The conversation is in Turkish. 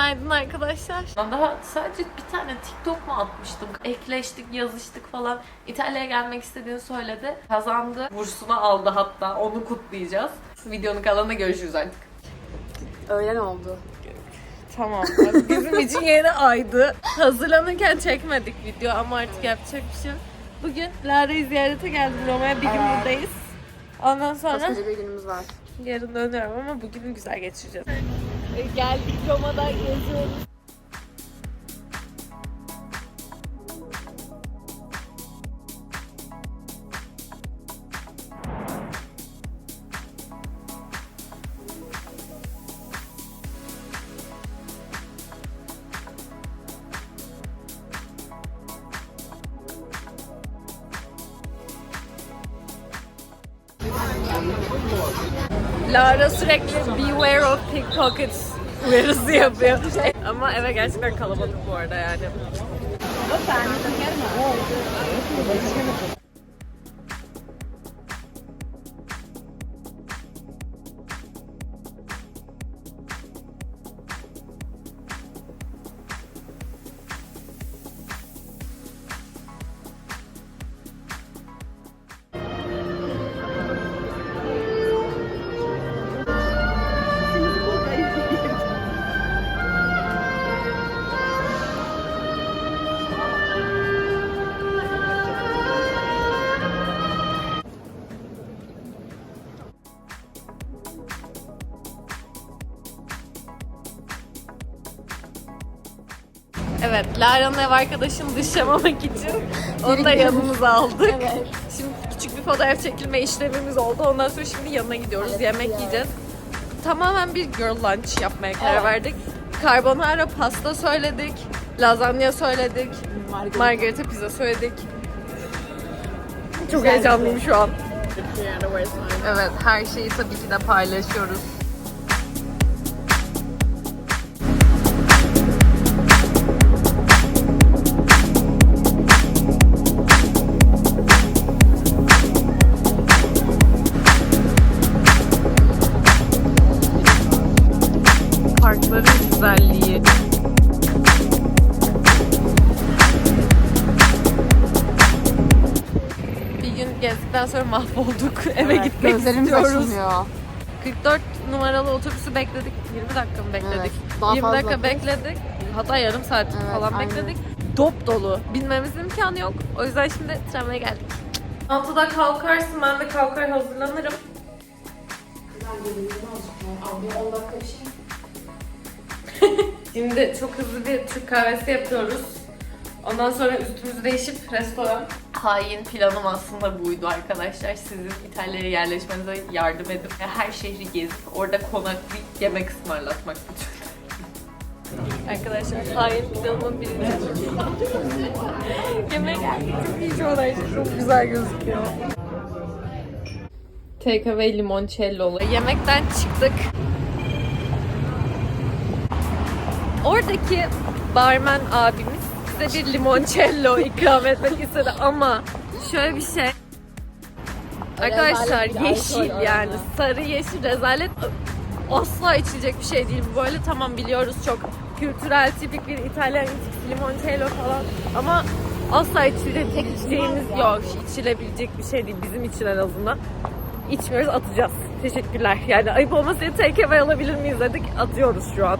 Günaydın arkadaşlar. Ben daha sadece bir tane TikTok mu atmıştım? Ekleştik, yazıştık falan. İtalya'ya gelmek istediğini söyledi. Kazandı. Bursunu aldı hatta. Onu kutlayacağız. Videonun kalanında görüşürüz artık. Öğlen oldu. Tamam. Bizim için yeni aydı. Hazırlanırken çekmedik video ama artık yapacak bir şey yok. Bugün Lara'yı ziyarete geldim Roma'ya. Bir gün buradayız. Ondan sonra Koskoca bir günümüz var. yarın dönüyorum ama bugünü güzel geçireceğiz. Geldik Roma'da geziyoruz. Lara sürekli beware of pickpockets uyarısı yapıyor. Ama eve gerçekten kalabalık bu arada yani. Evet, Lara'nın ev arkadaşını dışlamamak için onu da yanımıza aldık. Şimdi küçük bir fotoğraf çekilme işlemimiz oldu. Ondan sonra şimdi yanına gidiyoruz. Yemek yiyeceğiz. Tamamen bir girl lunch yapmaya karar verdik. Carbonara pasta söyledik. Lazanya söyledik. Margarita pizza söyledik. Çok heyecanlıyım şu an. Evet, her şeyi tabii ki de paylaşıyoruz. Parkların güzelliği. Bir gün gezdikten sonra mahvolduk. Eve gitmek Gözlerimiz istiyoruz. açılmıyor. 44 numaralı otobüsü bekledik. 20 dakika mı bekledik? Evet, daha 20 fazla. dakika bekledik. Hatta yarım saat Evet, falan aynen. bekledik. Dop dolu. Binmemizin imkanı yok. O yüzden şimdi tramvaya geldik. 6'da kalkarsın. Ben de kalkar hazırlanırım. Şimdi çok hızlı bir Türk kahvesi yapıyoruz. Ondan sonra üstümüzü değişip restoran. Hain planım aslında buydu arkadaşlar. Sizin İtalya'ya yerleşmenize yardım edip her şehri gezip orada konaklayıp yemek ısmarlatmak için. Arkadaşlar hain planımın birinci Yemek çok iyi olay. Çok güzel gözüküyor. Takeaway limoncello'lu. Yemekten çıktık. Oradaki barmen abimiz bize bir limoncello ikram etmek istedi ama şöyle bir şey. Arkadaşlar bir yeşil alkol yani oranı. sarı yeşil rezalet asla içilecek bir şey değil. Böyle tamam biliyoruz çok kültürel tipik bir İtalyan limoncello falan ama asla içilecek içeceğimiz yok. İçilebilecek bir şey değil bizim için en azından. İçmiyoruz atacağız. Teşekkürler. Yani ayıp olmasın diye away alabilir miyiz dedik. Atıyoruz şu an.